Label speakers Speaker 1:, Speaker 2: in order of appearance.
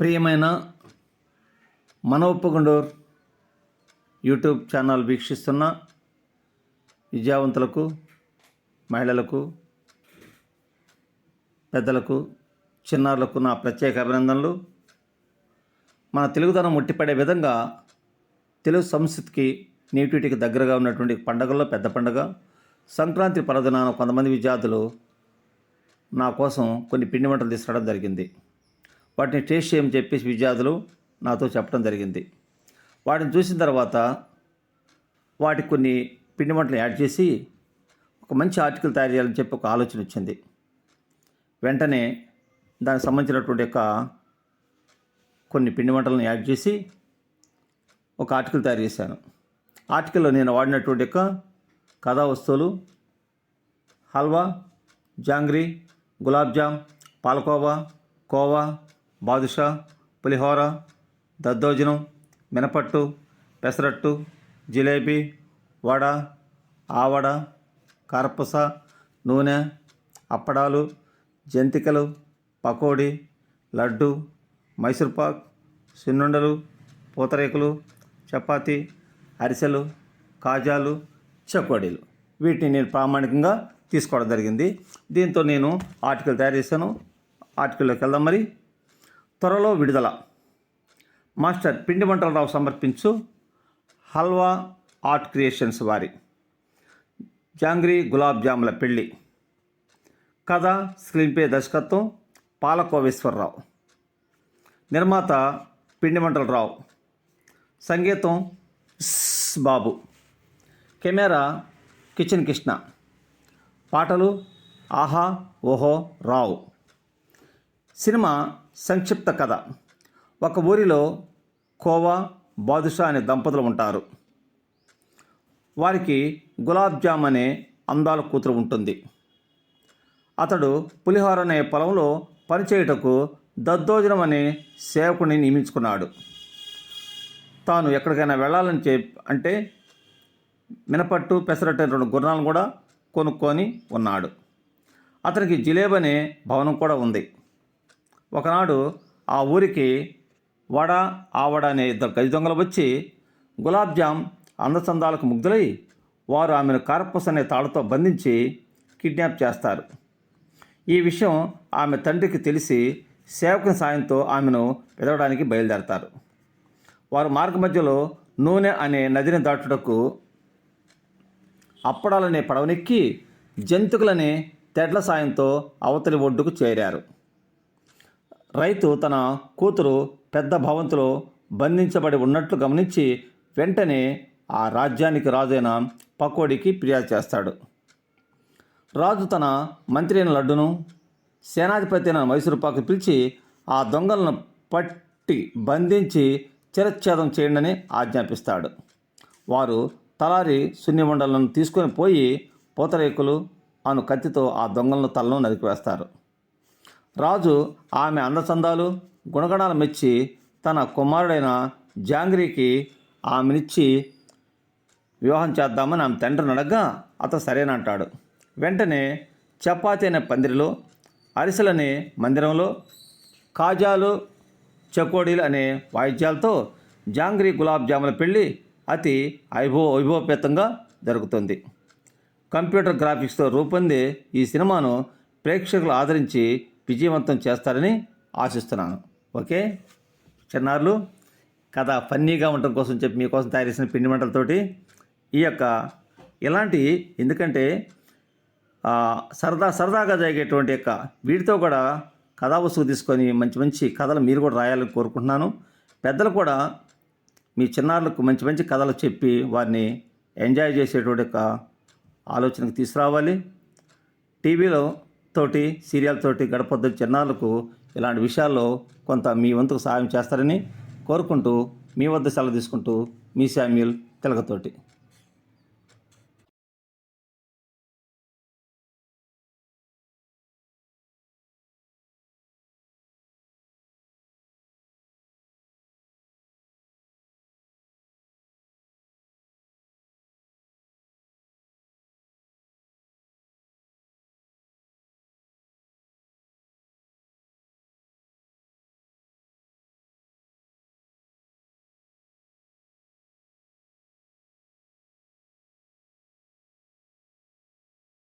Speaker 1: ప్రియమైన మనోప్పగుండూర్ YouTube channel వీక్షిస్తున్న విద్యావంతులకు మహిళలకు పెద్దలకు చిన్నారులకు నా ప్రత్యేక అభినందనలు. మన తెలుగుదనం ముట్టిపడే విధంగా తెలుగు సంస్కృతికి నేటివిటీకి దగ్గరగా ఉన్నటువంటి పండుగల్లో పెద్ద పండగ. సంక్రాంతి పర్వదినాన కొంతమంది విద్యార్థులు నా కోసం కొన్ని పిండి వంటలు తీసుకురావడం జరిగింది. వాటిని టేస్ట్ చేయమని చెప్పేసి విద్యార్థులు నాతో చెప్పడం జరిగింది. వాటిని చూసిన తర్వాత వాటికి కొన్ని పిండి వంటలు యాడ్ చేసి ఒక మంచి ఆర్టికల్ తయారు చేయాలని చెప్పి ఒక ఆలోచన వచ్చింది. వెంటనే దానికి సంబంధించినటువంటి యొక్క కొన్ని పిండి వంటలను యాడ్ చేసి ఒక ఆర్టికల్ తయారు చేశాను. ఆర్టికల్లో నేను వాడినటువంటి యొక్క కథా వస్తువులు హల్వా జాంగ్రీ గులాబ్ జామ్ పాలకోవా కోవా బాదుషా పులిహోర దద్దోజనం మినపట్టు పెసరట్టు జిలేబీ వడ ఆవడ కారపూస నూనె అప్పడాలు జంతికలు పకోడీ లడ్డు మైసూర్పాక్ సున్నుండలు పూతరేకులు చపాతీ అరిసెలు కాజాలు చకోడీలు వీటిని నేను ప్రామాణికంగా తీసుకోవడం జరిగింది. దీంతో నేను ఆర్టికల్ తయారు చేశాను. ఆర్టికల్లోకి వెళ్దాం మరి. త్వరలో విడుదల. మాస్టర్ పిండి వంటలరావు సమర్పించు హల్వా ఆర్ట్ క్రియేషన్స్ వారి. జాంగ్రీ గులాబ్ జాముల పెళ్ళి కథ స్క్రీన్పే దర్శకత్వం పాలకోవేశ్వరరావు. నిర్మాత పిండి వంటలరావు. సంగీతం బాబు. Camera kitchen Krishna. పాటలు ఆహా ఓహో రావు. సినిమా సంక్షిప్త కథ. ఒక ఊరిలో కోవా బాదుషా అనే దంపతులు ఉంటారు. వారికి గులాబ్ జామ్ అనే అందాల కూతురు ఉంటుంది. అతడు పులిహోర అనే పొలంలో పనిచేయుటకు దద్దోజనం అనే సేవకుని నియమించుకున్నాడు. తాను ఎక్కడికైనా వెళ్ళాలని చెప్ అంటే మినపట్టు పెసరట్టు రెండు గుర్రాలను కూడా కొనుక్కొని ఉన్నాడు. అతనికి జిలేబ్ అనే భవనం కూడా ఉంది. ఒకనాడు ఆ ఊరికి వడ ఆవడ అనే ఇద్దరు గది దొంగలు వచ్చి గులాబ్జామ్ అందచందాలకు ముగ్ధులై వారు ఆమెను కారపూస అనే తాళతో బంధించి కిడ్నాప్ చేస్తారు. ఈ విషయం ఆమె తండ్రికి తెలిసి సేవకుని సాయంతో ఆమెను వెదవడానికి బయలుదేరతారు. వారు మార్గ మధ్యలో నూనె అనే నదిని దాటుటకు అప్పడాలనే పడవనెక్కి జంతుకులనే తెడ్ల సాయంతో అవతలి ఒడ్డుకు చేరారు. రైతు తన కూతురు పెద్ద భవంతిలో బంధించబడి ఉన్నట్లు గమనించి వెంటనే ఆ రాజ్యానికి రాజైన పకోడికి ఫిర్యాదు చేస్తాడు. రాజు తన మంత్రి అయిన లడ్డును సేనాధిపతి అయిన మైసూరుపాకు పిలిచి ఆ దొంగలను పట్టి బంధించి చిరచ్ఛేదం చేయండి ఆజ్ఞాపిస్తాడు. వారు తలారి శూన్యమండలను తీసుకొని పోయి పూతరేకులు అను కత్తితో ఆ దొంగలను తలను నరికివేస్తారు రాజు ఆమె అందచందాలు గుణగణాలు మెచ్చి తన కుమారుడైన జాంగ్రీకి ఆమెనిచ్చి వివాహం చేద్దామని ఆమె తండ్రిని అడగ్గా అతను సరేనంటాడు వెంటనే చపాతి అనే పందిరిలో అరిసెలనే మందిరంలో కాజాలు చకోడీలు అనే వాయిద్యాలతో జాంగ్రీ గులాబ్ జాముల పెళ్ళి అతి వైభవ వైభవపేతంగా జరుగుతుంది. కంప్యూటర్ గ్రాఫిక్స్తో రూపొందే ఈ సినిమాను ప్రేక్షకులు ఆదరించి విజయవంతం చేస్తారని ఆశిస్తున్నాను. ఓకే? చిన్నారులు కథ ఫన్నీగా ఉండటం కోసం చెప్పి మీకోసం తయారు చేసిన పిండి మంటలతోటి ఈ యొక్క ఇలాంటి ఎందుకంటే సరదా సరదాగా జరిగేటువంటి యొక్క వీటితో కూడా కథా వస్తువు తీసుకొని మంచి మంచి కథలు మీరు కూడా రాయాలని కోరుకుంటున్నాను. పెద్దలు కూడా మీ చిన్నారులకు మంచి మంచి కథలు చెప్పి వారిని ఎంజాయ్ చేసేటువంటి యొక్క ఆలోచనకు తీసుకురావాలి. టీవీలో తోటి సీరియల్ తోటి గడపొద్దు చిన్నారులకు ఇలాంటి విషయాల్లో కొంత మీ వంతుకు సహాయం చేస్తారని కోరుకుంటూ మీ వద్ద సెలవు తీసుకుంటూ మీ శామ్యుల్ తిలకతోటి